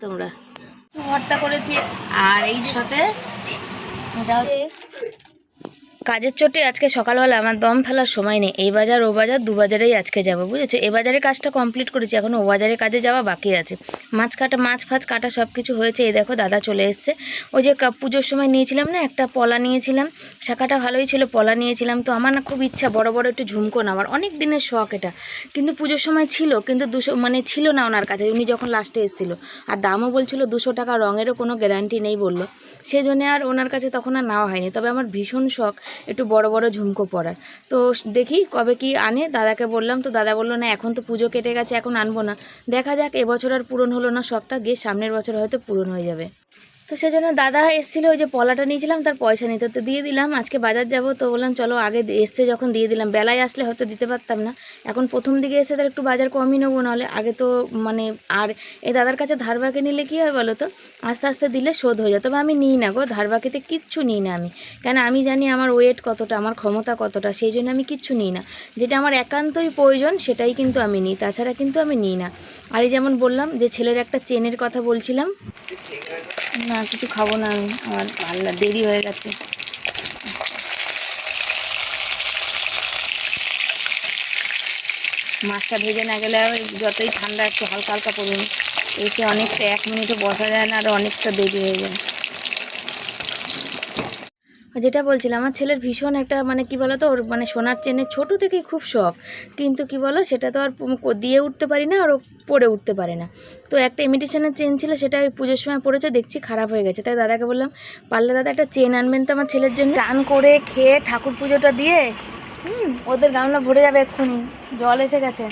তোমরা। ভর্তা করেছি। আর এই সাথে এটা হচ্ছে কাজের চোটে আজকে সকালবেলা আমার দম ফেলার সময় নেই। এই বাজার, ও বাজার, দু বাজারেই আজকে যাব, বুঝেছ? এ বাজারে কাজটা কমপ্লিট করেছি, এখন ও বাজারে কাজে যাওয়া বাকি আছে। মাছ কাটা, মাছ ফাছ কাটা সব কিছু হয়েছে, এই দেখো দাদা চলে এসছে। ওই যে পুজোর সময় নিয়েছিলাম না, একটা পলা নিয়েছিলাম, শাখাটা ভালোই ছিল, পলা নিয়েছিলাম। তো আমার না খুব ইচ্ছা, বড় বড় একটু ঝুমকো না আমার অনেক দিনের শখ এটা। কিন্তু পুজোর সময় ছিল, কিন্তু দুশো মানে ছিল না ওনার কাছে, উনি যখন লাস্টে এসেছিল। আর দামও বলছিল দুশো টাকা, রঙেরও কোনো গ্যারান্টি নেই বলল। সেই জন্যে আর ওনার কাছে তখন আর নেওয়া হয়নি। তবে আমার ভীষণ শখ একটু বড় বড় ঝুমকো পরার। তো দেখি কবে কি আনে, দাদাকে বললাম, তো দাদা বলল, না, এখন তো পুজো কেটে গেছে, এখন আনব না। দেখা যাক, এবছর আর পূরণ হলো না শখটা, গিয়ে সামনের বছর হয়তো পূরণ হয়ে যাবে। তো সেজন্য দাদা এসেছিল, ওই যে পলাটা নিয়েছিলাম, তার পয়সা নিতে। তো দিয়ে দিলাম, আজকে বাজার যাব, তো বললাম, চলো আগে এসছে যখন দিয়ে দিলাম। বেলায় আসলে হয়তো দিতে পারতাম না। এখন প্রথম দিকে এসে তার একটু বাজার কমই নেব, নাহলে আগে তো মানে আর এই দাদার কাছে ধার বাকি নিলে কী হয় বলো তো? আস্তে আস্তে দিলে শোধ হয়ে যায়। তবে আমি নিই না গো, ধার বাকিতে কিচ্ছু নিই না আমি। কেন আমি জানি আমার ওয়েট কতটা, আমার ক্ষমতা কতটা, সেই জন্য আমি কিচ্ছু নিই না। যেটা আমার একান্তই প্রয়োজন, সেটাই কিন্তু আমি নিই, তাছাড়া কিন্তু আমি নিই না। আর এই যেমন বললাম যে ছেলের একটা চেনের কথা বলছিলাম। না, কিছু খাব না আমি। আমার ভালো দেরি হয়ে গেছে। মাছটা ভেজে না গেলে যতই ঠান্ডা, একটু হালকা হালকা পড়ুন। এসে অনেকটা এক মিনিটও বসা যায় না, আর অনেকটা দেরি হয়ে যায়। যেটা বলছিলাম, আমার ছেলের ভীষণ একটা মানে কি বলো তো ওর মানে সোনার চেনের ছোটো থেকেই খুব শখ। কিন্তু কি বলো, সেটা তো আর দিয়ে উঠতে পারি না আর পরে উঠতে পারে না। তো একটা ইমিটেশনের চেন ছিল, সেটা ওই পুজোর সময় পড়েছে, দেখছি খারাপ হয়ে গেছে। তাই দাদাকে বললাম, পারলে দাদা একটা চেন আনবেন তো আমার ছেলের জন্য? চান করে খেয়ে ঠাকুর পুজোটা দিয়ে, হুম, ওদের গামলা ভরে যাবে এক্ষুনি। জল এসে গেছে।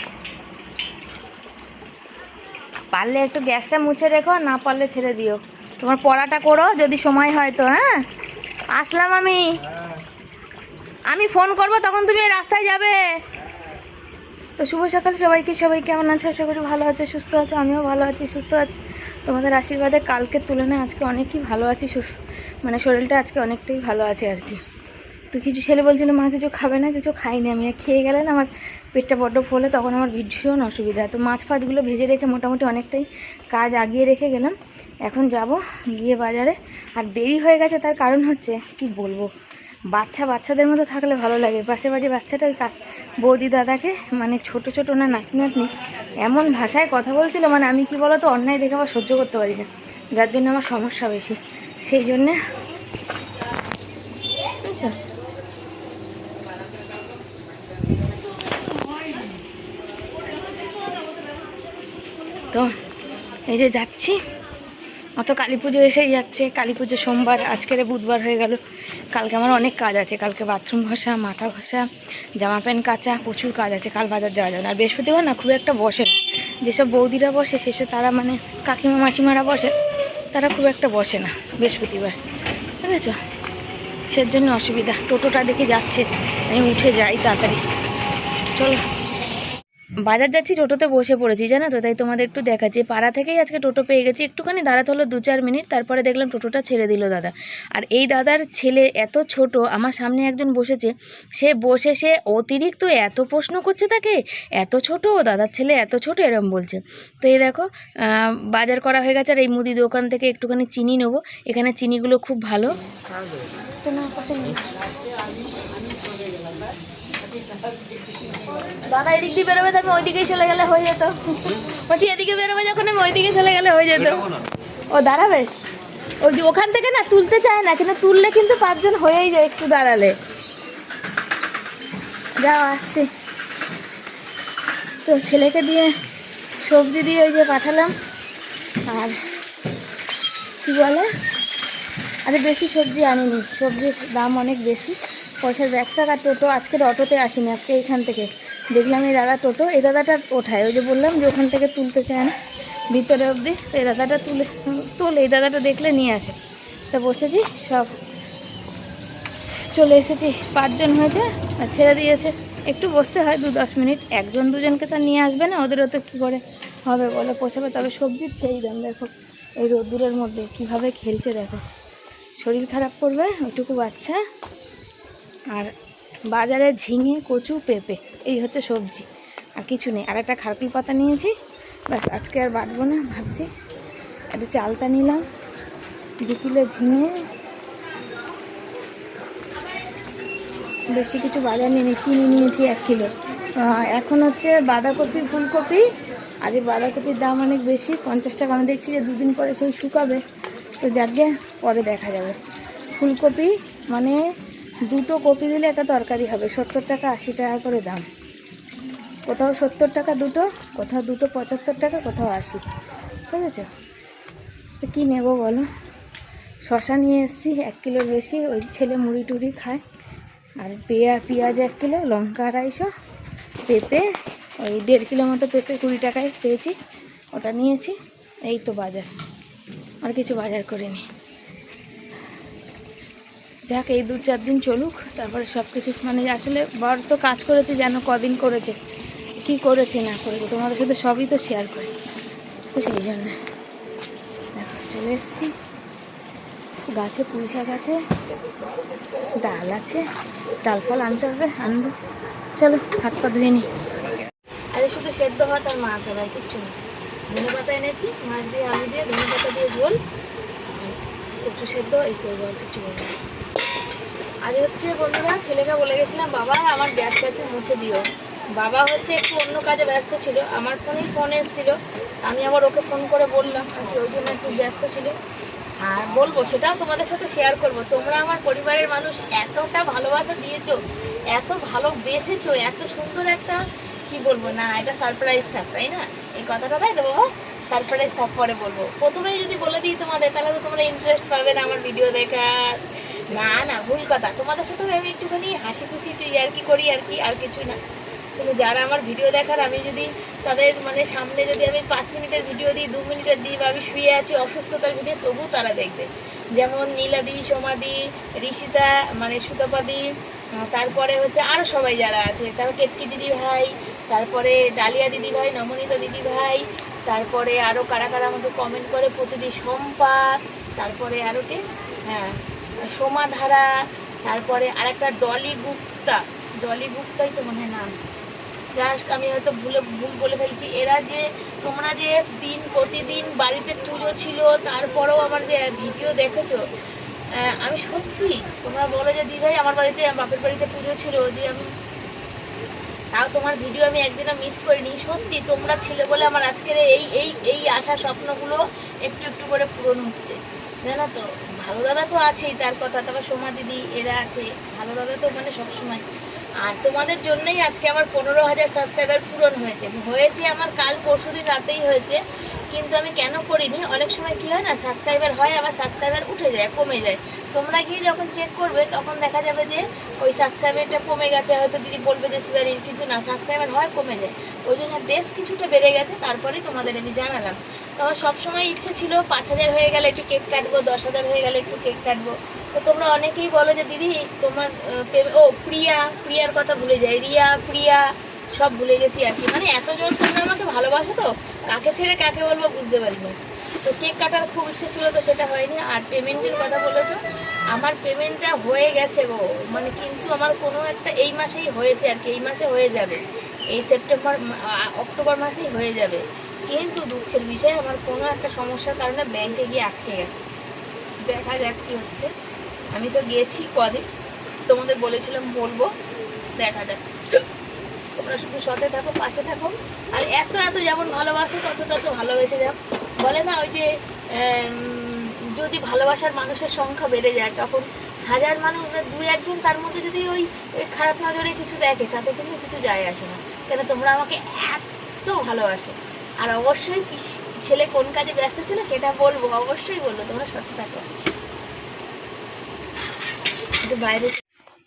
পারলে একটু গ্যাসটা মুছে রেখো না পারলে ছেড়ে দিও। তোমার পড়াটা করো, যদি সময় হয় তো হ্যাঁ? আসলাম আমি। আমি ফোন করব, তখন তুমি রাস্তায় যাবে। তো শুভ সকাল সবাইকে। সবাই কেমন আছে? আশা করি ভালো আছে, সুস্থ আছো। আমিও ভালো আছি, সুস্থ আছি। তোমাদের আশীর্বাদে কালকের তুলনায় আজকে অনেকই ভালো আছি মানে শরীরটা আজকে অনেকটাই ভালো আছে আর কি। তো কিছু ছেলে বলছিল মা, কিছু খাবে না, কিছু খাইনি। আমি আর খেয়ে গেলে না, আমার পেটটা বড্ড ফলে, তখন আমার ভীষণ অসুবিধা। তো মাছ ফাছগুলো ভেজে রেখে মোটামুটি অনেকটাই কাজ আগিয়ে রেখে গেলাম। এখন যাব গিয়ে বাজারে। আর দেরি হয়ে গেছে, তার কারণ হচ্ছে, কি বলব? বাচ্চা বাচ্চাদের মতো থাকলে ভালো লাগে। পাশে বাড়ি বাচ্চাটা ওই বৌদি দাদাকে মানে ছোট ছোট না নাতি নাতনি, এমন ভাষায় কথা বলছিল মানে আমি কি বলো তো অন্যায় দেখে আবার সহ্য করতে পারি না। যার জন্য আমার সমস্যা বেশি। সেই জন্যে তো, এই যে যাচ্ছি। অত কালী পুজো এসেই যাচ্ছে। কালী পুজো সোমবার, আজকের বুধবার হয়ে গেল। কালকে আমার অনেক কাজ আছে। কালকে বাথরুম ঘষা, মাথা ঘষা, জামা প্যান্ট কাচা, প্রচুর কাজ আছে। কাল বাজার যাওয়া যাবে আর বৃহস্পতিবার না খুব একটা বসে না। যেসব বৌদিরা বসে সেসব তারা মানে কাকিমা, মাসিমারা বসে, তারা খুব একটা বসে না বৃহস্পতিবার। বুঝেছ? সের জন্য অসুবিধা। টোটোটা দেখে যাচ্ছে। আমি উঠে যাই তাড়াতাড়ি। চলো। বাজার যাচ্ছি, টোটোতে বসে পড়েছি, জানো তো? তাই তোমাদের একটু দেখাচ্ছি। পাড়া থেকেই আজকে টোটো পেয়ে গেছি। একটুখানি দাঁড়াতে হলো দু চার মিনিট, তারপরে দেখলাম টোটোটা ছেড়ে দিল দাদা। আর এই দাদার ছেলে এত ছোট, আমার সামনে একজন বসেছে, সে বসে সে অতিরিক্ত এত প্রশ্ন করছে তাকে, এত ছোট, দাদার ছেলে এত ছোট, এরম বলছে। তো এই দেখো বাজার করা হয়ে গেছে, আর এই মুদি দোকান থেকে একটুখানি চিনি নেব। এখানে চিনিগুলো খুব ভালো তো না, পাশে নেই। দাদা এদিক দিয়ে বেরোবে তো আমি ওইদিকেই চলে গেলে হয়ে যেত। বলছি এদিকে বেরোবে যখন আমি ওইদিকে চলে গেলে হয়ে যেত। ও দাঁড়াবে? ওই যে ওখান থেকে না তুলতে চায় না কিন্তু তুললে কিন্তু পাঁচজন হয়েই যায় একটু দাঁড়ালে। যাও আসছি। তো ছেলেকে দিয়ে সবজি দিয়ে ওই যে পাঠালাম। আর কি বলে? আরে বেশি সবজি আনিনি। সবজির দাম অনেক বেশি। পয়সার ব্যাগ টাকা টোটো আজকের অটোতে আসিনি আজকে এইখান থেকে। দেখলাম এই দাদা টোটো, এই দাদাটা ওঠায়। ওই যে বললাম যে ওখান থেকে তুলতে চায় না ভিতরে অবধি। এই দাদাটা তুলে, তোলে, এই দাদাটা দেখলে নিয়ে আসে। তা বসেছি, সব চলে এসেছি। পাঁচজন হয়েছে, আর ছেড়ে দিয়েছে। একটু বসতে হয় দু দশ মিনিট। একজন দুজনকে তো নিয়ে আসবে না, ওদেরও তো কী করে হবে বলে? পোষাবে, তবে সবজির সেই দাম, দেখো। এই রোদ্দুরের মধ্যে কীভাবে খেলছে, দেখো। শরীর খারাপ করবে ওইটুকু বাচ্চা। আর বাজারে ঝিঙে, কচু, পেঁপে। এই হচ্ছে সবজি, আর কিছু নেই। আর একটা খারকুল পাতা নিয়েছি। ব্যাস, আজকে আর বাটবো না, ভাবছি একটু চালতা নিলাম দু কিলো ঝিঙে, বেশি কিছু বাজার নিয়ে চিনি নিয়েছি এক কিলো। এখন হচ্ছে বাঁধাকপি, ফুলকপি। আজ এই বাঁধাকপির দাম অনেক বেশি, পঞ্চাশ টাকা। আমি দেখছি যে দুদিন পরে সেই শুকাবে। তো যাকে পরে দেখা যাবে। ফুলকপি মানে দুটো কপি দিলে একটা তরকারি হবে, সত্তর টাকা আশি টাকা করে দাম। কোথাও সত্তর টাকা দুটো, কোথাও দুটো পঁচাত্তর টাকা, কোথাও আশি। বুঝেছ? তো কী নেব বলো? শশা নিয়ে এসেছি, এক কিলোর বেশি, ওই ছেলে মুড়ি টুড়ি খায়। আর পেঁয়া, পেঁয়াজ এক কিলো, লঙ্কা আড়াইশো, পেঁপে, ওই দেড় কিলো মতো পেঁপে কুড়ি টাকায় পেয়েছি, ওটা নিয়েছি। এই তো বাজার। আর কিছু বাজার করিনি। যাক, এই দু চার দিন চলুক, তারপরে সব কিছু মানে আসলে বর তো কাজ করেছে, যেন কদিন করেছে। কি করেছে না করেছে, তোমাদের সাথে সবই তো শেয়ার করি। তো সেই জন্য। দেখো, চলে এসেছি। গাছে পুঁই শাক আছে, ডাল আছে, ডাল ফল আনতে হবে, আনব। চলো, হাত পা ধুয়ে নি। আরে শুধু সেদ্ধ ভাত আর মাছ হবে, আর কিচ্ছু না। ধনে পাতা এনেছি, মাছ দিয়ে আলু দিয়ে, ধনে পাতা দিয়ে ঝোল। কচু সেদ্ধ, এই করব, আর কিছু করব। আজ হচ্ছে বন্ধুরা, ছেলেকে বলে গেছিলাম, বাবা, আমার গ্যাসটা একটু মুছে দিও। বাবা হচ্ছে একটু অন্য কাজে ব্যস্ত ছিল, আমার ফোনেই ফোন এসেছিল। আমি আবার ওকে ফোন করে বললাম, আর কি ওই জন্য একটু ব্যস্ত ছিল। আর বলব, সেটাও তোমাদের সাথে শেয়ার করব। তোমরা আমার পরিবারের মানুষ, এতটা ভালোবাসা দিয়েছ, এত ভালোবেসেছো, এত সুন্দর একটা, কি বলব না এটা সারপ্রাইজ থাক, তাই না? এই কথাটা তাই তো বাবা? সারপ্রাইজ থাক, পরে বলব। প্রথমেই যদি বলে দিই তোমাদের, তাহলে তো তোমরা ইন্টারেস্ট পাবে না আমার ভিডিও দেখার। না না, ভুল কথা। তোমাদের সাথে আমি একটুখানি হাসি খুশি একটু আর কি করি আর কি, আর কিছু না। কিন্তু যারা আমার ভিডিও দেখার, আমি যদি তাদের মানে সামনে যদি আমি পাঁচ মিনিটের ভিডিও দিই, দু মিনিটের দিই বা আমি শুয়ে আছি অসুস্থতার ভিডিও তবু তারা দেখবে। যেমন নীলাদি, সোমাদি, ঋষিতা মানে সুতপাদি তারপরে হচ্ছে আরও সবাই যারা আছে। তারপর কেতকি দিদি ভাই, তারপরে ডালিয়া দিদি ভাই, নমনীতা দিদি ভাই, তারপরে আরও কারা কারা আমাকে কমেন্ট করে প্রতিদিন শম্পা, তারপরে আরও কে? হ্যাঁ সোমাধারা, তারপরে আরেকটা ডলি গুপ্তা। ডলি গুপ্তাই তো মনে হয় নাম। জাস্ট আমি হয়তো ভুলে, ভুল বলে ফেলছি। এরা যে, তোমরা যে দিন প্রতিদিন বাড়িতে পুজো ছিল, তারপরেও আমার যে ভিডিও দেখেছ আমি সত্যি, তোমরা বলো যে দিদাই আমার বাড়িতে বাপের বাড়িতে পুজো ছিল যে আমি তাও তোমার ভিডিও আমি একদিনও মিস করিনি। সত্যি, তোমরা ছিলে বলে আমার আজকের এই এই এই আশা স্বপ্নগুলো একটু একটু করে পূরণ হচ্ছে। জানো তো, ভালো দাদা তো আছেই, তার কথা। তারপর সোমা দিদি, এরা আছে। ভালো দাদা তো মানে সবসময়। আর তোমাদের জন্যই আজকে আমার পনেরো হাজার সাবস্ক্রাইবার পূরণ হয়েছে। হয়েছে আমার কাল পরশু দিন রাতেই হয়েছে। কিন্তু আমি কেন করিনি? অনেক সময় কি হয় না সাবস্ক্রাইবার হয়, আবার সাবস্ক্রাইবার উঠে যায়, কমে যায়। তোমরা গিয়ে যখন চেক করবে, তখন দেখা যাবে যে ওই সাবস্ক্রাইবারটা কমে গেছে। হয়তো দিদি বলবে যে শিবারির কিন্তু না সাবস্ক্রাইবার হয়, কমে যায়। ওই জন্য বেশ কিছুটা বেড়ে গেছে, তারপরেই তোমাদের আমি জানালাম। তো আমার সবসময় ইচ্ছে ছিল, পাঁচ হাজার হয়ে গেলে একটু কেক কাটবো, দশ হাজার হয়ে গেলে একটু কেক কাটবো। তো তোমরা অনেকেই বলো যে, দিদি, তোমার ও, প্রিয়া, প্রিয়ার কথা ভুলে যাই। রিয়া, প্রিয়া সব ভুলে গেছি আর কি। মানে এত এতজন তোমরা আমাকে ভালোবাসো তো, কাকে ছেড়ে কাকে বলব বুঝতে পারিনি। তো কেক কাটার খুব ইচ্ছে ছিল তো সেটা হয়নি। আর পেমেন্টের কথা বলেছ, আমার পেমেন্টটা হয়ে গেছে গো। মানে কিন্তু আমার কোনো একটা এই মাসেই হয়েছে আর কি, এই মাসে হয়ে যাবে। এই সেপ্টেম্বর অক্টোবর মাসেই হয়ে যাবে। কিন্তু দুঃখের বিষয়, আমার কোনো একটা সমস্যার কারণে ব্যাংকে গিয়ে আটকে গেছে। দেখা যাক কি হচ্ছে। আমি তো গেছি কদিন, তোমাদের বলেছিলাম বলব, দেখা যাক। তোমরা শুধু সাথে থাকো, পাশে থাকো। আর এত এত যেমন ভালোবাসো, তত তত ভালোবেসে যাও। বলে না ওই যে যদি ভালোবাসার মানুষের সংখ্যা বেড়ে যায়, তখন হাজার মানুষ দু একজন তার মধ্যে যদি ওই খারাপ নজরে কিছু দেখে, তাতে কিন্তু কিছু যায় আসে না। কেন তোমরা আমাকে এত ভালোবাসো। আর অবশ্যই কি ছেলে কোন কাজে ব্যস্ত ছিল সেটা বলব, অবশ্যই বলব, তোমরা সত্যি থাকো। বাইরে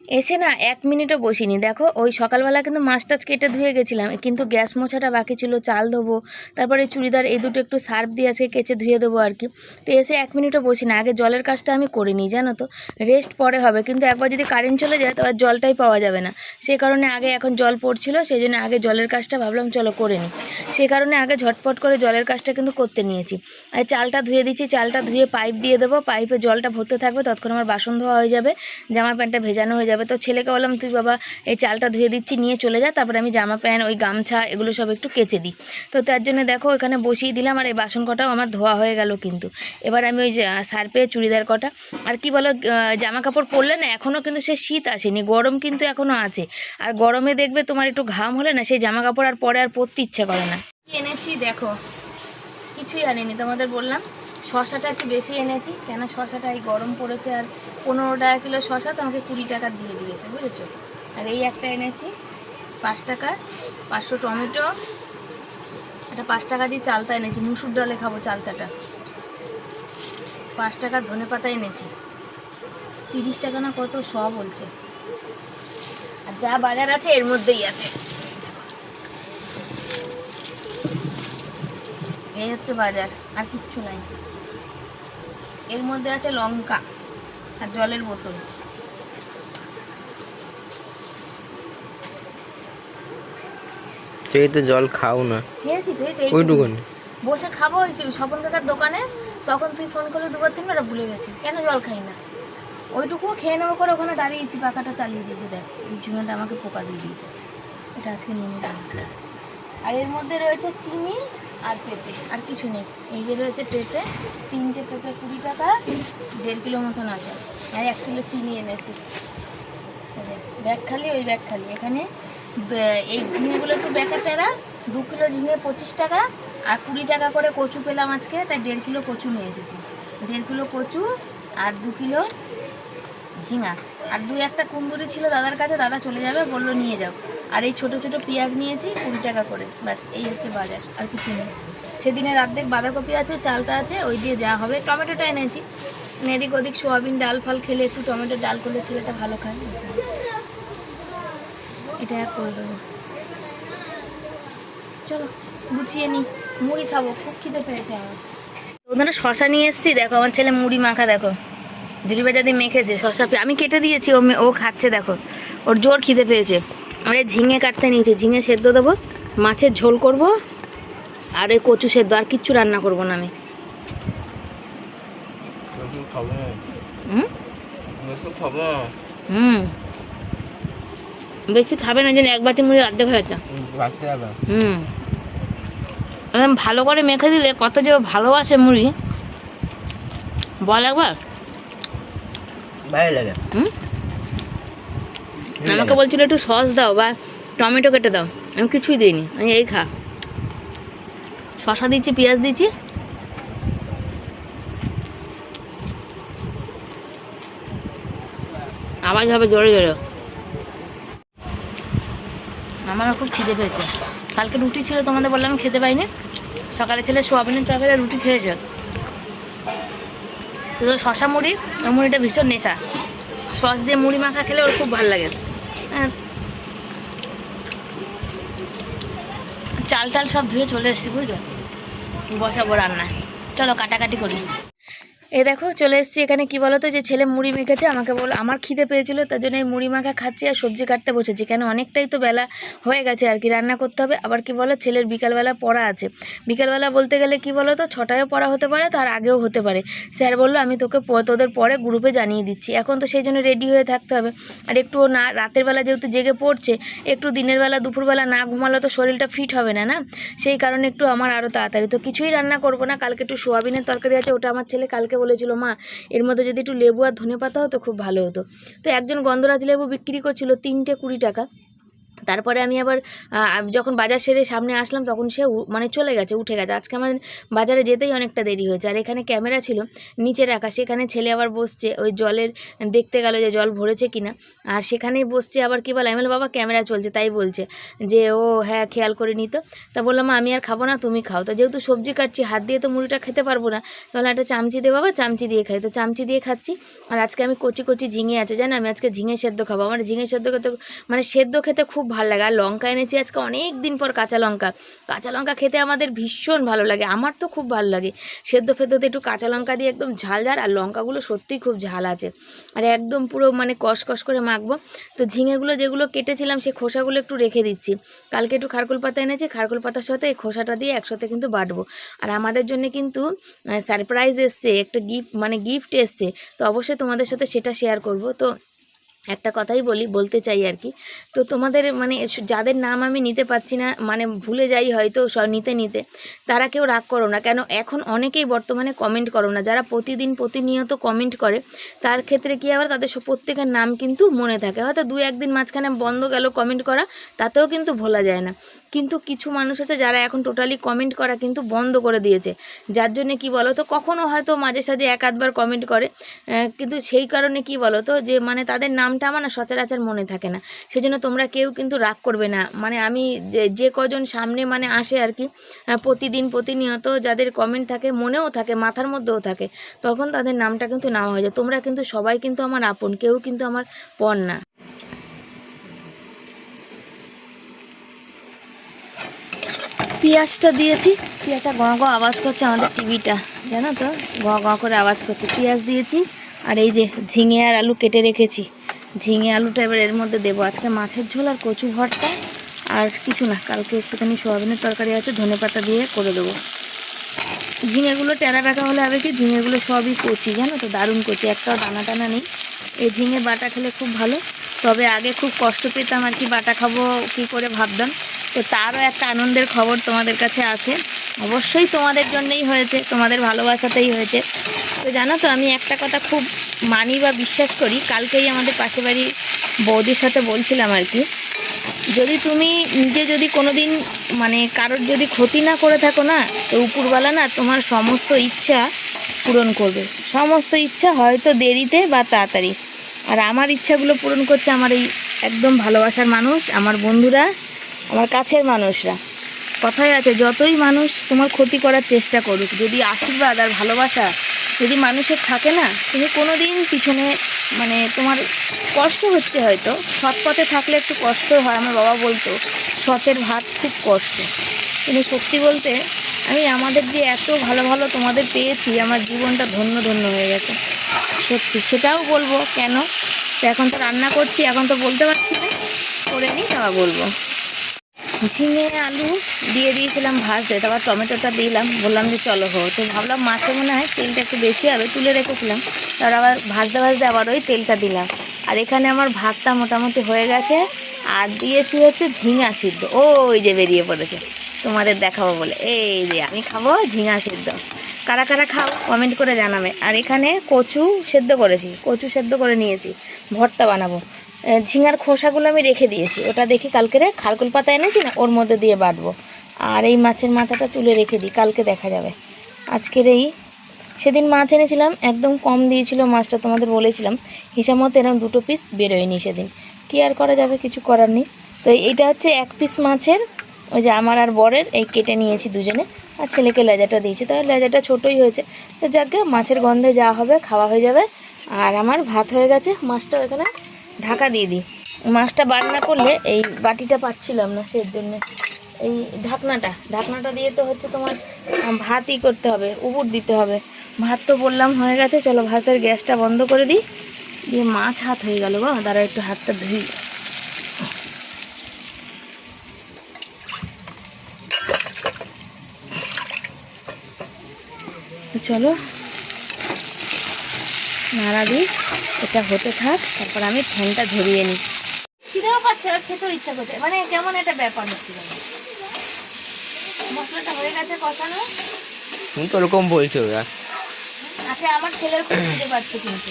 এসে না এক মিনিটও বসিনি। দেখো, ওই সকালবেলা কিন্তু মাছ টাছ কেটে ধুয়ে গেছিলাম। কিন্তু গ্যাস মোছাটা বাকি ছিল, চাল ধোবো, তারপরে চুড়িদার এই দুটো একটু সার্ফ দিয়ে আজকে কেচে ধুয়ে দেবো আর কি। তো এসে এক মিনিটও বসি না আগে জলের কাজটা আমি করিনি, জানো তো? রেস্ট পরে হবে। কিন্তু একবার যদি কারেন্ট চলে যায়, তো আর জলটাই পাওয়া যাবে না। সে কারণে আগে এখন জল পড়ছিল সেই জন্য আগে জলের কাজটা ভাবলাম চলো করে নিই সেই কারণে আগে ঝটপট করে জলের কাজটা কিন্তু করতে নিয়েছি। আর চালটা ধুয়ে দিচ্ছি, চালটা ধুয়ে পাইপ দিয়ে দেবো। পাইপে জলটা ভরতে থাকবে, ততক্ষণ আমার বাসন ধোয়া হয়ে যাবে, জামা প্যান্টটা ভেজানো হয়ে যাবে। যাবে তো ছেলেকে বললাম, তুই বাবা এই চালটা ধুয়ে দিচ্ছি, নিয়ে চলে যা, তারপরে আমি জামা প্যান্ট, ওই গামছা, এগুলো সব একটু কেচে দিই। তো তার জন্য দেখো এখানে বসিয়ে দিলাম, আর এই বাসন কটাও আমার ধোয়া হয়ে গেল কিন্তু। এবার আমি ওই সার্পে চুড়িদার কটা। আর কি বলো জামা কাপড় পরলে না এখনও কিন্তু সে শীত আসেনি, গরম কিন্তু এখনও আছে। আর গরমে দেখবে তোমার একটু ঘাম হলে না, সেই জামা কাপড় আর পরে আর পরতে ইচ্ছে করে না। এনেছি, দেখো। কিছুই আনিনি, তোমাদের বললাম। শশাটা একটু বেশি এনেছি, কেন শশাটা এই গরম পড়েছে আর পনেরো টাকা কিলো শশা তো আমাকে কুড়ি টাকা দিয়ে দিয়েছে, বুঝেছ? আর এই একটা এনেছি, পাঁচ টাকা, পাঁচশো টমেটো এটা পাঁচ টাকা দিয়ে চালতা এনেছি, মুসুর ডালে খাব চালতাটা। পাঁচ টাকা ধনে পাতা এনেছি, তিরিশ টাকা না কত, শ বলছে। আর যা বাজার আছে, এর মধ্যেই আছে। এই হচ্ছে বাজার, আর কিচ্ছু নাই। এর মধ্যে আছে লঙ্কা আর জলের বোতল। সেই তো জল খাও না। খেয়েছি তো এই তো এইটুকু। বসে খাব ওই স্বপন কাকার দোকানে তখন তুই ফোন করলে দুবার তিনবার ভুলে গেছি। কেন জল খাই না? ওইটুকুও খেয়ে নেব করে ওখানে দাঁড়িয়েছি পাখাটা চালিয়ে দিয়েছে দেখ। এই ঝুঁয়াটা আমাকে পোকা দিয়ে দিয়েছে। এটা আজকে নিয়ে নিলাম। আর এর মধ্যে রয়েছে চিনি আর পেঁপে, আর কিছু নেই। এই যে রয়েছে পেঁপে, তিনটে পেঁপে কুড়ি টাকা, দেড় কিলো মতন আছে। আর এক কিলো চিনি এনেছি। ব্যাগ খালি, ওই ব্যাগ খালি। এখানে এই ঝিঙেগুলো একটু ব্যাগে টেরা, দু কিলো ঝিঙে পঁচিশ টাকা, আর কুড়ি টাকা করে কচু পেলাম আজকে, তাই দেড় কিলো কচু নিয়ে এসেছি। দেড় কিলো কচু আর দু কিলো ঝিঙা। আর দু একটা কুন্দুরি ছিল দাদার কাছে, দাদা চলে যাবে, বলল নিয়ে যাও। আর এই ছোট ছোট পেঁয়াজ নিয়েছি কুড়ি টাকা করে। ব্যাস, এই হচ্ছে বাজার, আর কিছু নেই। সেদিনের অর্ধেক বাঁধাকপি আছে, চালটা আছে, ওই দিয়ে যা হবে। টমেটোটা এনেছি। এদিক ওদিক সোয়াবিন, ডাল ফাল খেলে একটু টমেটো, ডাল করলে ছেলেটা ভালো খায়। এটা করে দেবো। চলো, গুছিয়ে নি। মুড়ি খাব, খুব খিদে পেয়েছে আমার। ওখানে শশা নিয়ে এসেছি, দেখো আমার ছেলে মুড়ি মাখা, দেখো। দিদিবা যদি মেখেছে শশা আমি কেটে দিয়েছি ও ও খাচ্ছে দেখো। ওর জোর খিদে পেয়েছে। আর এই ঝিঙে কাটতে নিয়েছে ঝিঙে সেদ্ধ দেবো মাছের ঝোল করব আর ওই কচু সেদ্ধ আর কিচ্ছু রান্না করব না আমি। হুম? হুম। বেশি খাবে না যেন এক বাটি মুড়ি অর্ধেক হয়েছে হুম ভালো করে মেখে দিলে কত যে ভালোবাসে মুড়ি। বল একবার। ভালো লাগে। হুম? আমাকে বলছিল একটু সস দাও বা টমেটো কেটে দাও। আমি কিছুই দিইনি আমি এই খা। শশা দিচ্ছি পেঁয়াজ দিচ্ছি। আওয়াজ হবে জোরে জোরে। আমারও খুব খিদে পেয়েছে। কালকে রুটি ছিল তোমাদের বললাম আমি খেতে পাইনি। সকালে ছেলে সোয়াবিনের তরকারি রুটি খেয়েছে। তো শশা মুড়ি মুড়িটা ভীষণ নেশা। সস দিয়ে মুড়ি মাখা খেলে ওর খুব ভালো লাগে। হ্যাঁ। চাল টাল সব ধুয়ে চলে এসেছি, বুঝছ? বসাবো রান্না চলো কাটাকাটি করি। এই দেখো, চলে এসেছি এখানে, কি বলতো, যে ছেলে মুড়ি মেখেছে, আমাকে বল আমার খিদে পেয়েছিল, তার জন্য মুড়ি মাখা খাচ্ছি আর সবজি কাটতে বসেছি। কেন, অনেকটাই তো বেলা হয়ে গেছে আর কি, রান্না করতে হবে। আবার কি বলো ছেলের বিকালবেলা পড়া আছে। বিকালবেলা বলতে গেলে কি বলো তো ছটায়ও পড়া হতে পারে, তার আগেও হতে পারে। স্যার বলল, আমি তোকে তোদের পরে গ্রুপে জানিয়ে দিচ্ছি। এখন তো সেই জন্য রেডি হয়ে থাকতে হবে। আর একটু না, রাতের বেলা যেহেতু জেগে পড়ছে, একটু দিনের বেলা, দুপুরবেলা না ঘুমালে তো শরীরটা ফিট হবে না না? সেই কারণে একটু আমার আরও তাড়াতাড়ি। তো কিছুই রান্না করব না, কালকে একটু সোয়াবিনের তরকারি আছে, ওটা আমার ছেলে কালকে বলেছিল, মা, এর মধ্যে যদি একটু লেবু আর ধনে পাতা হতো, খুব ভালো হতো। তো একজন গন্ধরাজ লেবু বিক্রি করছিল তিনটে কুড়ি টাকা। তারপরে আমি আবার যখন বাজার সেরে সামনে আসলাম তখন সে মানে চলে গেছে, উঠে গেছে। আজকে আমার বাজারে যেতেই অনেকটা দেরি হয়েছে। আর এখানে ক্যামেরা ছিল নিচে রাখা সেখানে ছেলে আবার বসছে। ওই জলের দেখতে গেল যে জল ভরেছে কিনা। আর সেখানেই বসছে আবার কী বলে, আমি বাবা, ক্যামেরা চলছে। তাই বলছে যে, ও হ্যাঁ খেয়াল করে নিত তা। বললাম আমি আর খাব না, তুমি খাও। তো যেহেতু সবজি কাটছি, হাত দিয়ে তো মুড়িটা খেতে পারব না, তাহলে একটা চামচি দিয়ে বাবা, চামচি দিয়ে খাই। তো চামচি দিয়ে খাচ্ছি। আর আজকে আমি কচি কচি ঝিঙে আছে, জানো? আমি আজকে ঝিঙে সেদ্ধ খাব। আমার ঝিঙে সেদ্ধ খেতে মানে সেদ্ধ খেতে খুব ভালো লাগে। আর লঙ্কা এনেছি আজকে অনেক দিন পর কাঁচা লঙ্কা। কাঁচা লঙ্কা খেতে আমাদের ভীষণ ভালো লাগে। আমার তো খুব ভালো লাগে। সেদ্ধ ফেদ্ধতে একটু কাঁচা লঙ্কা দিয়ে একদম ঝাল ঝাল, আর লঙ্কাগুলো সত্যিই খুব ঝাল আছে। আর একদম পুরো মানে কষ কষ করে মাখবো। তো ঝিঙেগুলো যেগুলো কেটেছিলাম সেই খোসাগুলো একটু রেখে দিচ্ছি। কালকে একটু খারকুল পাতা এনেছি, খারকুল পাতার সাথে এই খোসাটা দিয়ে একসাথে কিন্তু বাটবো। আর আমাদের জন্য কিন্তু সারপ্রাইজ এসছে, একটা গিফট মানে গিফট এসছে। তো অবশ্যই তোমাদের সাথে সেটা শেয়ার করব। তো একটা কথাই বলি, বলতে চাই আর কি। তো তোমাদের মানে যাদের নাম আমি নিতে পারছি না মানে ভুলে যাই হয়তো সব নিতে নিতে, তারা কেউ রাগ করো না। কেন, এখন অনেকেই বর্তমানে কমেন্ট করো না। যারা প্রতিদিন প্রতিনিয়ত কমেন্ট করে, তার ক্ষেত্রে কী আবার তাদের প্রত্যেকের নাম কিন্তু মনে থাকে। হয়তো দু একদিন মাঝখানে বন্ধ গেল কমেন্ট করা, তাতেও কিন্তু ভোলা যায় না। কিন্তু কিছু মানুষ আছে যারা এখন টোটালি কমেন্ট করা কিন্তু বন্ধ করে দিয়েছে। যার জন্য কি বলো তো কখনও হয়তো মাঝে সাঝে এক আধবার কমেন্ট করে কিন্তু সেই কারণে কি বলো তো যে মানে তাদের নামটা আমার না সচরাচর মনে থাকে না। সেই জন্য তোমরা কেউ কিন্তু রাগ করবে না। মানে আমি যে যে কজন সামনে মানে আসে আর কি প্রতিদিন প্রতিনিয়ত যাদের কমেন্ট থাকে, মনেও থাকে, মাথার মধ্যেও থাকে, তখন তাদের নামটা কিন্তু নেওয়া হয়ে যায়। তোমরা কিন্তু সবাই কিন্তু আমার আপন, কেউ কিন্তু আমার পণ না। পেঁয়াজটা দিয়েছি। পেঁয়াজটা গ গ আওয়াজ করছে আমাদের টিভিটা। জানো তো? গ গ করে আওয়াজ করছে। পেঁয়াজ দিয়েছি আর এই যে ঝিঙে আর আলু কেটে রেখেছি। ঝিঙে আলুটা এবার এর মধ্যে দেবো। আজকে মাছের ঝোল আর কচু ভর্তা আর কিছু না। কালকে একটুখানি সোয়াবিনের তরকারি আছে, ধনে পাতা দিয়ে করে দেবো। ঝিঙেগুলো টেরা বেঁকা হলে হবে কি? ঝিঙেগুলো সবই কচি, জানো তো? দারুণ কচি। একটাও দানা টানা নেই। এই ঝিঙে বাটা খেলে খুব ভালো। তবে আগে খুব কষ্ট পেতাম আর কি বাটা খাব কী করে ভাবতাম। তো তারও একটা আনন্দের খবর তোমাদের কাছে আছে। অবশ্যই তোমাদের জন্যই হয়েছে, তোমাদের ভালোবাসাতেই হয়েছে। তো জানো তো, আমি একটা কথা খুব মানি বা বিশ্বাস করি, কালকেই আমাদের পাশে বাড়ি বৌদির সাথে বলছিলাম আর কি। যদি তুমি নিজে যদি কোনো দিন মানে কারোর যদি ক্ষতি না করে থাকো না, তো উপরওয়ালা না তোমার সমস্ত ইচ্ছা পূরণ করবে। সমস্ত ইচ্ছা হয়তো দেরিতে বা তাড়াতাড়ি। আর আমার ইচ্ছাগুলো পূরণ করছে আমার এই একদম ভালোবাসার মানুষ, আমার বন্ধুরা। আমার কাছের মানুষরা। কথায় আছে, যতই মানুষ তোমার ক্ষতি করার চেষ্টা করুক, যদি আশীর্বাদ আর ভালোবাসা যদি মানুষের থাকে না, তুমি কোনো দিন পিছনে মানে তোমার কষ্ট হচ্ছে হয়তো, সৎ পথে থাকলে একটু কষ্ট হয়, আমার বাবা বলতো, সতের ভাত খুব কষ্ট। কিন্তু সত্যি বলতে, আমি আমাদের যে এত ভালো ভালো তোমাদের পেয়েছি, আমার জীবনটা ধন্য ধন্য হয়ে গেছে। সত্যি, সেটাও বলব, কেন? তো এখন তো রান্না করছি, এখন তো বলতে পারছি না, করে নিই, তারপর বলব। ঝিঙে, আলু দিয়ে দিয়েছিলাম ভাজতে, তারপর টমেটোটা দিলাম, বললাম যে চলো হো তো ভাবলাম মাছে মনে হয় তেলটা একটু বেশি হবে, তুলে রেখেছিলাম। তারপর আবার ভাজতে ভাজতে আবার ওই তেলটা দিলাম। আর এখানে আমার ভাতটা মোটামুটি হয়ে গেছে। আর দিয়েছি হচ্ছে ঝিঙা সিদ্ধ। ওই যে বেরিয়ে পড়েছে। তোমাদের দেখাবো বলে। এই যে আমি খাব ঝিঙা সিদ্ধ। কারা কারা খাও কমেন্ট করে জানাবে। আর এখানে কচু সেদ্ধ করেছি। কচু সেদ্ধ করে নিয়েছি। ভর্তা বানাবো। ঝিঙার খোসাগুলো আমি রেখে দিয়েছি। ওটা দেখি কালকেরে খারকুল পাতা এনেছি না, ওর মধ্যে দিয়ে বাটবো আর এই মাছের মাথাটা তুলে রেখে দিই, কালকে দেখা যাবে। আজকের এই, সেদিন মাছ এনেছিলাম, একদম কম দিয়েছিল মাছটা, তোমাদের বলেছিলাম। হিসাব মতো এরকম দুটো পিস বেরোয়নি সেদিন। কি আর করা যাবে, কিছু করার নেই। তো এইটা হচ্ছে এক পিস মাছের, ওই যে আমার আর বরের, এই কেটে নিয়েছি দুজনে। আর ছেলেকে লেজাটা দিয়েছি তাহলে লেজাটা ছোটোই হয়েছে। তো যাকে মাছের গন্ধে যা হবে, খাওয়া হয়ে যাবে। আর আমার ভাত হয়ে গেছে মাছটা এখানে ঢাকা দিয়ে দিই। মাছটা বান্না করলে এই বাটিটা পাচ্ছিলাম না সেই জন্য এই ঢাকনাটা ঢাকনাটা দিয়ে তো হচ্ছে তোমার ভাতই করতে হবে উপুর দিতে হবে। ভাত তো বললাম হয়ে গেছে, চলো ভাতের গ্যাসটা বন্ধ করে দিই। দিয়ে মাছ হাত হয়ে গেল গো দাঁড়া একটু হাতটা ধুই। চলো নাড়া দিই এটা হতে থাক তারপর আমি ফ্যানটা ধরিয়ে নিই। খিদেও পাচ্ছে আর খেতেও ইচ্ছা করছে। মানে কেমন একটা ব্যাপার হচ্ছে মশলাটা হয়ে গেছে কষানো। তুমি তো ওরকম বলছো আর আজকে আমার ছেলের খুব খিদে পাচ্ছে কিন্তু।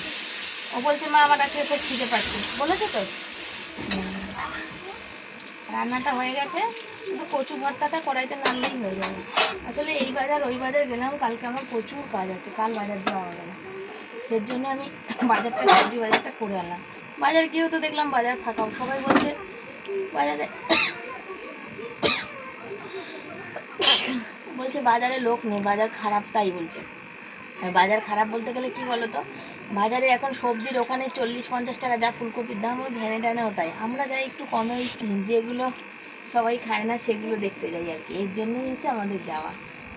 ও বলছে মা আমার আজকে খুব খিদে পাচ্ছে। বলেছে তো? রান্নাটা হয়ে গেছে। কিন্তু কচু ভর্তাটা কড়াইতে নাড়লেই হয়ে যাবে। আসলে এই বাজার ওই বাজার গেলাম কালকে আমার প্রচুর কাজ আছে। কাল বাজার যাওয়া হবে। সের জন্য আমি বাজারটা, সবজি বাজারটা করে আনলাম। বাজার গিয়েও তো দেখলাম বাজার ফাঁকা। সবাই বলছে, বাজারে বলছে, বাজারে লোক নেই, বাজার খারাপ তাই বলছে। বাজার খারাপ বলতে গেলে কি বলো তো বাজারে এখন সবজির ওখানে চল্লিশ পঞ্চাশ টাকা যা ফুলকপির দাম, ওই ভ্যানে ট্যানেও তাই। আমরা যাই একটু কমে যেগুলো সবাই খায় না, সেগুলো দেখতে যাই আর কি। এর জন্যই হচ্ছে আমাদের যাওয়া।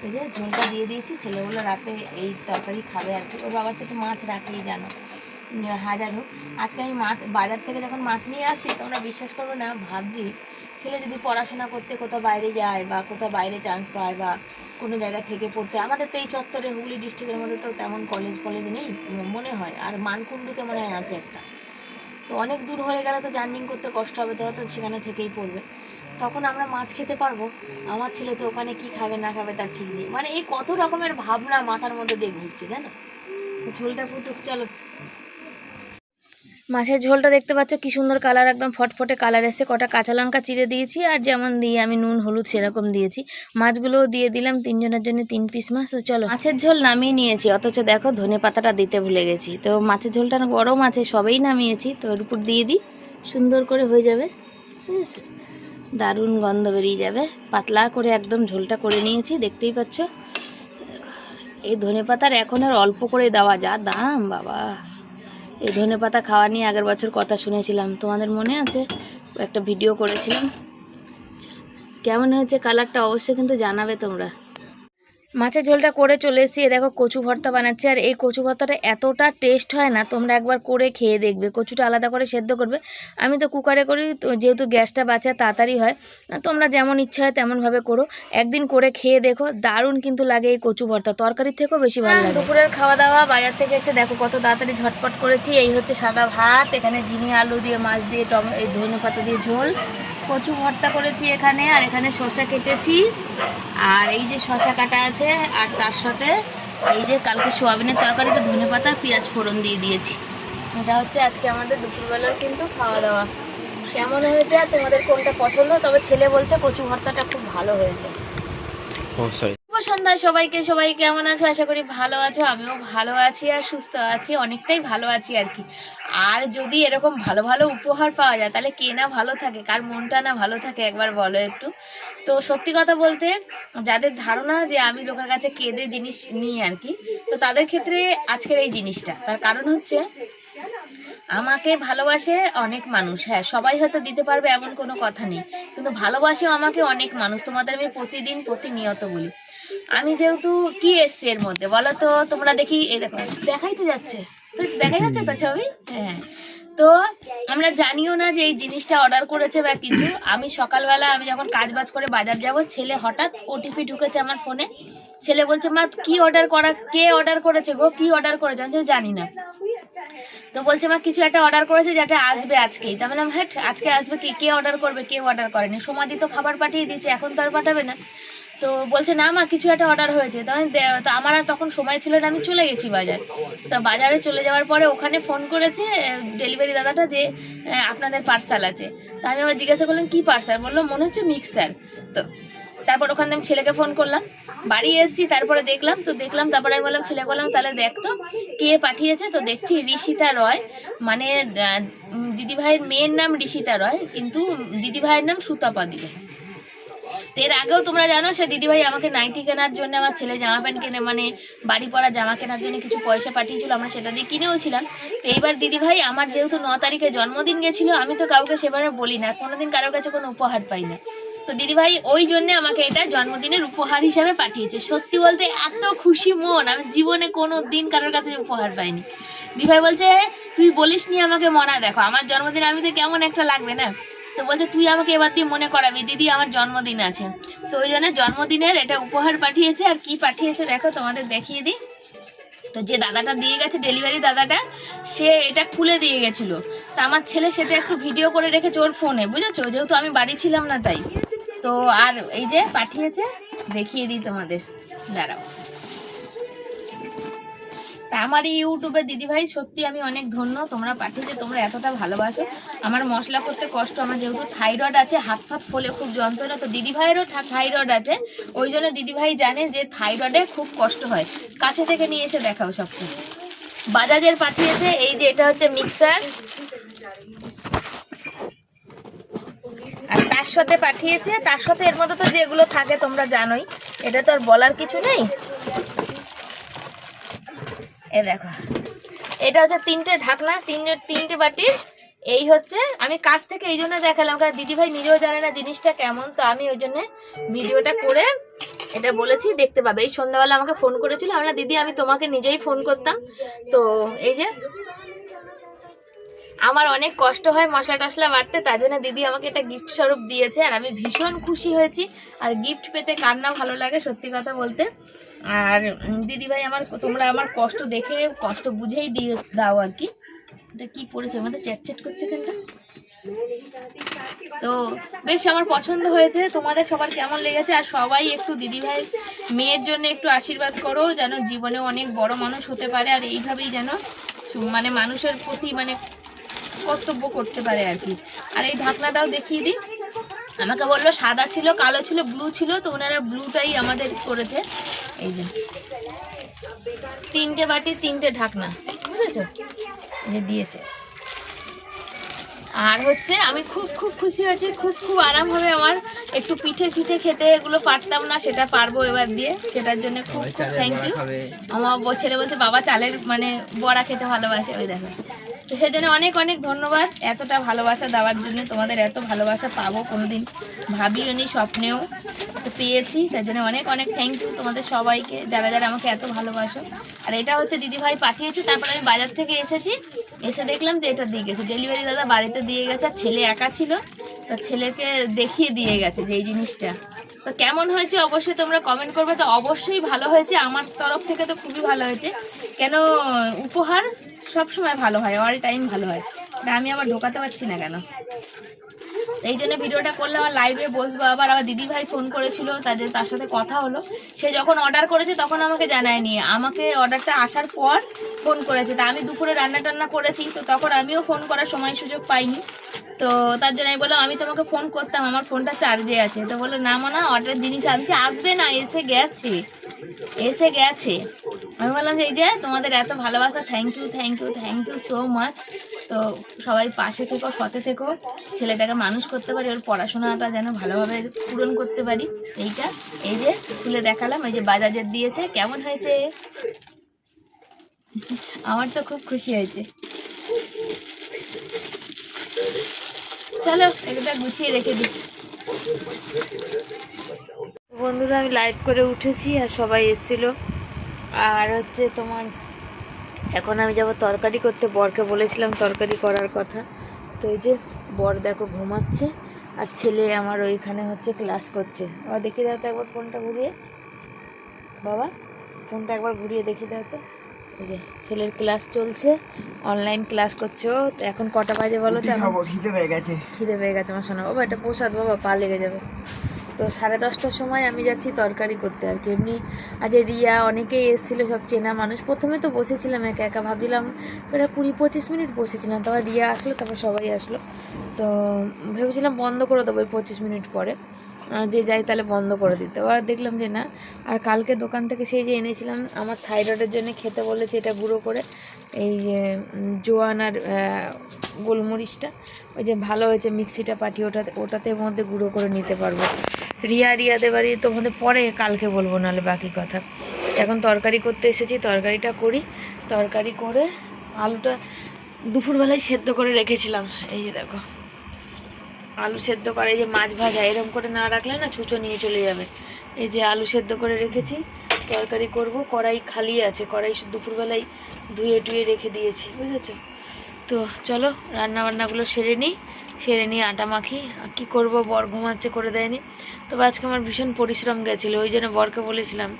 এই যে ঝোলটা দিয়ে দিয়েছি। ছেলেগুলো রাতে এই তরকারি খাবে আর কি। ওর বাবা তো একটু মাছ রাখেই জানো। হাজার হোক। আজকে আমি মাছ, বাজার থেকে যখন মাছ নিয়ে আসি, তোমরা বিশ্বাস করব না, ভাবছি ছেলে যদি পড়াশোনা করতে কোথাও বাইরে যায় বা কোথাও বাইরে চান্স পায় বা কোনো জায়গা থেকে পড়তে, আমাদের তো এই চত্বরে, হুগলি ডিস্ট্রিক্টের মধ্যে তো তেমন কলেজ ফলেজ নেই মনে হয়। আর মানকুণ্ডুতে মনে হয় আছে একটা। তো অনেক দূর হয়ে গেলে তো জার্নিং করতে কষ্ট হবে, তো হয়তো সেখানে থেকেই পড়বে। তখন আমরা মাছ খেতে পারব। আমার ছেলে তো ওখানে কি খাবে, না খাবে তার ঠিক নেই। মানে এই কত রকমের ভাবনা মাথার মধ্যে দিয়ে ঘুরছে, জানো? ঝোলটা ফুটুক, চলো। মাছের ঝোলটা দেখতে পাচ্ছ, কি সুন্দর কালার, একদম ফটফটে কালার এসে কটা কাঁচা লঙ্কা চিড়ে দিয়েছি আর যেমন দিয়ে আমি নুন, হলুদ সেরকম দিয়েছি। মাছগুলোও দিয়ে দিলাম, তিনজনের জন্য তিন পিস মাছ। তো চলো, মাছের ঝোল নামিয়ে নিয়েছি। অথচ দেখো, ধনে পাতাটা দিতে ভুলে গেছি। তো মাছের ঝোলটা গরম আছে, সবেই নামিয়েছি। তো ওর উপর দিয়ে দিই, সুন্দর করে হয়ে যাবে। আছে? দারুণ গন্ধ বেরিয়ে যাবে। পাতলা করে একদম ঝোলটা করে নিয়েছি, দেখতেই পাচ্ছ? এই ধনে পাতার এখন আর অল্প করে দেওয়া, যা দাম, বাবা। এই ধনে পাতা খাওয়া নিয়ে আগের বছর কথা শুনেছিলাম। তোমাদের মনে আছে? একটা ভিডিও করেছিলাম। কেমন হয়েছে কালারটা অবশ্যই কিন্তু জানাবে তোমরা। মাছের ঝোলটা করে চলে এসেছি। দেখো কচু ভর্তা বানাচ্ছি। আর এই কচু ভর্তাটা এতটা টেস্ট হয় না তোমরা একবার করে খেয়ে দেখবে। কচুটা আলাদা করে সেদ্ধ করবে। আমি তো কুকারে করি তো যেহেতু গ্যাসটা বাঁচা তাড়াতাড়ি হয়। তোমরা যেমন ইচ্ছা হয় তেমনভাবে করো। একদিন করে খেয়ে দেখো দারুণ কিন্তু লাগে এই কচু ভর্তা। তরকারির থেকেও বেশি ভালো লাগে। দুপুরের খাওয়া দাওয়া বাজার থেকে এসে দেখো কত তাড়াতাড়ি ঝটপট করেছি। এই হচ্ছে সাদা ভাত এখানে ঝিঙে আলু দিয়ে মাছ দিয়ে টম এই ধনে পাতা দিয়ে ঝোল। কচু ভর্তা করেছি এখানে আর এখানে শসা কেটেছি। আর এই যে শসা কাটা আছে আর তার সাথে এই যে কালকে সোয়াবিনের তরকারিটা ধনে পাতা পেঁয়াজ ফোড়ন দিয়ে দিয়েছি। এটা হচ্ছে আজকে আমাদের দুপুরবেলার কিন্তু খাওয়া দাওয়া কেমন হয়েছে তোমাদের কোনটা পছন্দ? তবে ছেলে বলছে কচু ভর্তাটা খুব ভালো হয়েছে। ও সরি শুভ সন্ধ্যা সবাইকে, সবাই কেমন আছো? আশা করি ভালো আছো, আমিও ভালো আছি আর সুস্থ আছি, অনেকটাই ভালো আছি আর কি। আর যদি এরকম ভালো ভালো উপহার পাওয়া যায়, তাহলে কে না ভালো থাকে? কার মনটা না ভালো থাকে? একবার বলো একটু। তো সত্যি কথা বলতে, যাদের ধারণা যে আমি লোকের কাছে কেঁদে জিনিস নিই আর কি, তো তাদের ক্ষেত্রে আজকের এই জিনিসটা। তার কারণ হচ্ছে আমাকে ভালোবাসে অনেক মানুষ। হ্যাঁ সবাই হয়তো দিতে পারবে এমন কোনো কথা নেই। কিন্তু ভালোবাসে আমাকে অনেক মানুষ। তোমাদের আমি প্রতিদিন প্রতিনিয়ত বলি। আমি যেহেতু কি এসছে এর মধ্যে? বলো তো তোমরা দেখি এই দেখো। দেখাই তো যাচ্ছে। তো দেখা যাচ্ছে তো ছবি? হ্যাঁ। তো আমরা জানিও না যে এই জিনিসটা অর্ডার করেছে বা কিছু। আমি সকালবেলা আমি যখন কাজ বাজ করে বাজার যাব ছেলে হঠাৎ ওটিপি ঢুকেছে আমার ফোনে। ছেলে বলছে মা কি অর্ডার করা? কে অর্ডার করেছে গো? কি অর্ডার করেছে? আমি জানি না। তো বলছে, মা, কিছু একটা অর্ডার করেছে যেটা আসবে আজকেই তা বললাম হ্যাঁ আজকে আসবে কি? কে অর্ডার করবে? কেউ অর্ডার করেনি? সমাধি তো খাবার পাঠিয়ে দিয়েছে, এখন তো আর পাঠাবে না। তো বলছে, না, মা, কিছু একটা অর্ডার হয়েছে। তখন তো আমার আর তখন সময় ছিল না, আমি চলে গেছি বাজার। তো বাজারে চলে যাওয়ার পরে ওখানে ফোন করেছে ডেলিভারি দাদাটা যে আপনাদের পার্সাল আছে। তা আমি আবার জিজ্ঞাসা করলাম, কি পার্সাল বলল, মনে হচ্ছে মিক্সার তো তারপর ওখান থেকে ছেলেকে ফোন করলাম। বাড়ি এসেছি, তারপরে দেখলাম, তো দেখলাম, তারপরে আমি বললাম, ছেলে, বললাম, তাহলে দেখতো কে পাঠিয়েছে? তো দেখছি ঋষিতা রয় মানে দিদিভাইয়ের মেয়ের নাম ঋষিতা রয়, কিন্তু দিদিভাইয়ের নাম সুতাপা দিলে এর আগেও তোমরা জানো, সে দিদিভাই আমাকে নাইটি কেনার জন্য, আমার ছেলে জামা প্যান্ট কেনে মানে বাড়ি পরা জামা কেনার জন্য কিছু পয়সা পাঠিয়েছিল, আমরা সেটা দিয়ে কিনেও ছিলাম। তো এইবার দিদিভাই আমার যেহেতু ন তারিখে জন্মদিন গেছিল, আমি তো কাউকে সেবারে বলি না কোনোদিন কারোর কাছে কোনো উপহার পাই না তো দিদিভাই ওই জন্য আমাকে এটা জন্মদিনের উপহার হিসাবে পাঠিয়েছে। সত্যি বলতে এত খুশি মন, আমি জীবনে কোনো দিন কারোর কাছে উপহার পাইনি। দিদিভাই বলছে, তুই বলিস নি আমাকে মনা, দেখো, আমার জন্মদিন আমি তো কেমন একটা লাগবে না? তো বলছে, তুই আমাকে এবার দিয়ে মনে করাবি, দিদি আমার জন্মদিন আছে। তো ওই জন্য জন্মদিনের এটা উপহার পাঠিয়েছে, আর কি পাঠিয়েছে দেখো তোমাদের দেখিয়ে দিই। তো যে দাদাটা দিয়ে গেছে ডেলিভারি দাদাটা, সে এটা খুলে দিয়ে গেছিল। তা আমার ছেলে সেটা একটু ভিডিও করে রেখেছে ওর ফোনে বুঝেছ? যেহেতু আমি বাড়ি ছিলাম না তাই। তো আর এই যে পাঠিয়েছে, দেখিয়ে দিই তোমাদের। দাঁড়াও। আমার এই ইউটিউবে দিদিভাই, সত্যি আমি অনেক ধন্য। তোমরা পাঠিয়েছো, তোমরা এতটা ভালোবাসো। আমার মশলা করতে কষ্ট, আমার যেহেতু থাইরয়েড আছে, হাত ফাত ফলে খুব যন্ত্রণা, তো দিদিভাইয়েরও থাইরয়েড আছে। ওই জন্য দিদিভাই জানে যে থাইরয়েডে খুব কষ্ট হয়। কাছে থেকে নিয়ে এসে দেখাও সব কিছু বাজাজের পাঠিয়েছে, এই যে এটা হচ্ছে মিক্সার আর তার সাথে পাঠিয়েছে, তার সাথে এর মধ্যে তো যেগুলো থাকে তোমরা জানোই। এটা তো আর বলার কিছু নেই। দেখো। এটা হচ্ছে তিনটে ঢাকনা, তিনটে তিনটে বাটির এই হচ্ছে, আমি কাছ থেকে এই জন্য দেখালাম, কারণ দিদিভাই নিজেও জানে না জিনিসটা কেমন, তো আমি ওই জন্য ভিডিওটা করে এটা বলেছি, দেখতে পাবে। এই সন্ধ্যাবেলা আমাকে ফোন করেছিল আমরা দিদি, আমি তোমাকে নিজেই ফোন করতাম। তো এই যে, আমার অনেক কষ্ট হয় মশলা টশলা বাড়তে তার জন্য দিদি আমাকে একটা গিফট স্বরূপ দিয়েছে, আর আমি ভীষণ খুশি হয়েছি। আর গিফট পেতে কার না ভালো লাগে সত্যি কথা বলতে? আর দিদি ভাই আমার তোমরা আমার কষ্ট দেখে, কষ্ট বুঝেই দিয়ে দাও আর কি। এটা কি পড়েছে? আমাদের চ্যাট চ্যাট করছে কেনটা? তো বেশ, আমার পছন্দ হয়েছে। তোমাদের সবার কেমন লেগেছে? আর সবাই একটু দিদিভাই মেয়ের জন্য একটু আশীর্বাদ করো, যেন জীবনে অনেক বড় মানুষ হতে পারে, আর এইভাবেই যেন মানে মানুষের প্রতি মানে কর্তব্য করতে পারে আর কি। আর এই ঢাকনাটাও দেখিয়ে দিই। আমাকে বলল সাদা ছিল, কালো ছিল ব্লু ছিল, তো ওনারা ব্লুটাই আমাদের করেছে। এই যে। তিনটে বাটি তিনটে ঢাকনা বুঝেছ? যে দিয়েছে। আর হচ্ছে আমি খুব খুব খুশি হয়েছি খুব খুব আরাম হবে আমার। একটু পিঠে পিঠে খেতে এগুলো পারতাম না সেটা পারব এবার দিয়ে। সেটার জন্য খুব খুব থ্যাংক ইউ আমার ছেলে বলছে বাবা চালের মানে বড়া খেতে ভালোবাসে। ওই দেখো। তো সেই জন্য অনেক অনেক ধন্যবাদ এতটা ভালোবাসা দেওয়ার জন্য। তোমাদের এত ভালোবাসা পাবো কোনোদিন ভাবিও নি স্বপ্নেও তো পেয়েছি। তার জন্য অনেক অনেক থ্যাংক ইউ তোমাদের সবাইকে যারা যারা আমাকে এত ভালোবাসো। আর এটা হচ্ছে দিদিভাই পাঠিয়েছে তারপরে আমি বাজার থেকে এসেছি। এসে দেখলাম যে এটা দিয়ে গেছে। ডেলিভারি দাদা বাড়িতে দিয়ে গেছে, আর ছেলে একা ছিল, তো ছেলেকে দেখিয়ে দিয়ে গেছে যে এই জিনিসটা। তো কেমন হয়েছে অবশ্যই তোমরা কমেন্ট করবে। তো অবশ্যই ভালো হয়েছে। আমার তরফ থেকে তো খুবই ভালো হয়েছে। কেন উপহার সবসময় ভালো হয় অল টাইম ভালো হয়। আমি আবার ঢোকাতে পারছি না কেন? এই জন্য ভিডিওটা করলে আমার লাইভে বসবো। আবার আমার দিদি ভাই ফোন করেছিল, তাদের তার সাথে কথা হলো। সে যখন অর্ডার করেছে, তখন আমাকে জানায়নি। আমাকে অর্ডারটা আসার পর ফোন করেছে। তা আমি দুপুরে রান্না টান্না করেছি, তো তখন আমিও ফোন করার সময় সুযোগ পাইনি। তো তার জন্য আমি বললাম, আমি তোমাকে ফোন করতাম, আমার ফোনটা চার্জে আছে। তো বলল, না মানা অর্ডার জিনিস আনছে, আসবে না, এসে গেছে। এসে গেছে। আমি বললাম এই যে, তোমাদের এত ভালোবাসা thank you thank you thank you so much তো সবাই পাশে থেকো, সতে থেকো, ছেলেটাকে মানুষ করতে পারি, ওর পড়াশোনাটা যেন ভালোভাবে পূরণ করতে পারি। এইটা, এই যে, খুলে দেখালাম, এই যে বাজাজের দিয়েছে, কেমন হয়েছে? আমার তো খুব খুশি হয়েছে। চলো গুছিয়ে রেখে দিই। বন্ধুরা, আমি লাইভ করে উঠেছি আর সবাই এসেছিল। আর হচ্ছে তোমার, এখন আমি যাব তরকারি করতে। বরকে বলেছিলাম তরকারি করার কথা। তো এই যে বর দেখো ঘুমাচ্ছে, আর ছেলে আমার ওইখানে হচ্ছে ক্লাস করছে। বাবা দেখিয়ে দাও তো একবার ফোনটা ঘুরিয়ে। বাবা ফোনটা একবার ঘুরিয়ে দেখিয়ে দাও তো। এই যে ছেলের ক্লাস চলছে অনলাইন ক্লাস করছে ও। তো এখন কটা বাজে বলো তো খিদে পেয়ে গেছে। খিদে পেয়ে গেছে আমার শোনা বাবা এটা প্রসাদ বাবা পা লেগে যাবে। তো সাড়ে দশটার সময় আমি যাচ্ছি তরকারি করতে আর কি। এমনি আজ রিয়া অনেকেই এসেছিল সব চেনা মানুষ। প্রথমে তো বসেছিলাম একা একা ভাবছিলাম প্রায় কুড়ি পঁচিশ মিনিট বসেছিলাম। তারপর রিয়া আসলো তারপর সবাই আসলো। তো ভেবেছিলাম বন্ধ করে দেবো ওই পঁচিশ মিনিট পরে। যে যাই তাহলে বন্ধ করে দিতে। আর দেখলাম যে না, আর কালকে দোকান থেকে সেই যে এনেছিলাম, আমার থাইরয়েডের জন্য খেতে বলেছে এটা গুঁড়ো করে, এই যে জোয়ান আর গোলমরিচটা, ওই যে ভালো হয়েছে মিক্সিটা পাঠিয়ে ওটাতে ওটাতে মধ্যে গুঁড়ো করে নিতে পারব। রিয়া, রিয়াদের বাড়ি তোমাদের পরে কালকে বলব, নাহলে বাকি কথা। এখন তরকারি করতে এসেছি, তরকারিটা করি, তরকারি করে আলুটা দুপুরবেলায় সেদ্ধ করে রেখেছিলাম। এই যে দেখো। আলু সেদ্ধ করে যে মাছ ভাজা, এরকম করে না রাখলে না ছুঁচো নিয়ে চলে যাবে। এই যে আলু সেদ্ধ করে রেখেছি, তরকারি করব, কড়াই খালি আছে, কড়াই দুপুরবেলায় ধুয়ে টুয়ে রেখে দিয়েছি, বুঝেছ? তো চলো রান্না বান্নাগুলো সেরে নিই, সেরে নিয়ে আটা মাখি, আর কী করব, বর ঘুমাচ্ছে করে দেয়নি। তবে আজকে আমার ভীষণ পরিশ্রম গেছিল, ওই জন্য বরকে বলেছিলাম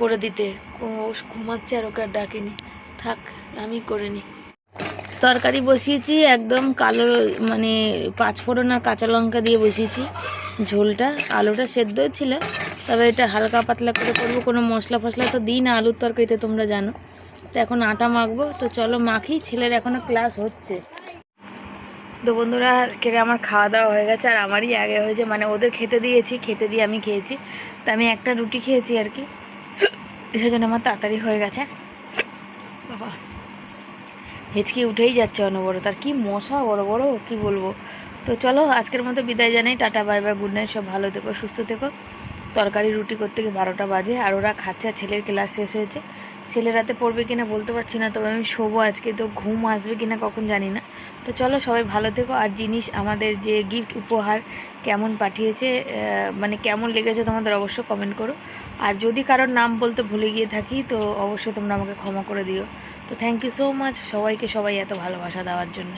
করে দিতে। ও ঘুমাচ্ছে আর ওকে আর ডাকেনি। থাক, আমি করে নিই। তরকারি বসিয়েছি, একদম কালো মানে পাঁচফোড়ন আর কাঁচা লঙ্কা দিয়ে বসিয়েছি। ঝোলটা, আলুটা সেদ্ধ ছিল, তবে এটা হালকা পাতলা করে করব, কোনো মশলা ফসলা তো দিই না আলুর তরকারিতে তোমরা জানো। তো এখন আটা মাখবো, তো চলো মাখি, ছেলের এখনও ক্লাস হচ্ছে। তো বন্ধুরা, আজকে আমার খাওয়া দাওয়া হয়ে গেছে, আর আমারই আগে হয়েছে মানে ওদের খেতে দিয়েছি, খেতে দিয়ে আমি খেয়েছি। তো আমি একটা রুটি খেয়েছি আর কি। সেজন্য আমার তাড়াতাড়ি হয়ে গেছে। বাবা। হেঁচকি উঠেই যাচ্ছে অনবরত। আর কি মশা, বড় বড়, কি বলব? তো চলো, আজকের মতো বিদায় জানাই। Tata, bye bye good night সব ভালো থেকো, সুস্থ থেকো। তরকারি, রুটি করতে গিয়ে বারোটা বাজে, আর ওরা খাচ্ছে, আর ছেলের ক্লাস শেষ হয়েছে। ছেলে রাতে পড়বে কিনা বলতে পারছি না, তবে আমি শোবো আজকে, তো ঘুম আসবে কিনা কখন জানি না। তো চলো, সবাই ভালো থেকো। আর জিনিস আমাদের যে গিফট উপহার কেমন পাঠিয়েছে মানে কেমন লেগেছে তোমাদের অবশ্যই কমেন্ট করো। আর যদি কারোর নাম বলতে ভুলে গিয়ে থাকি, তো অবশ্যই তোমরা আমাকে ক্ষমা করে দিও। তো থ্যাংক ইউ সো মাচ সবাইকে সবাই এত ভালোবাসা দেওয়ার জন্য।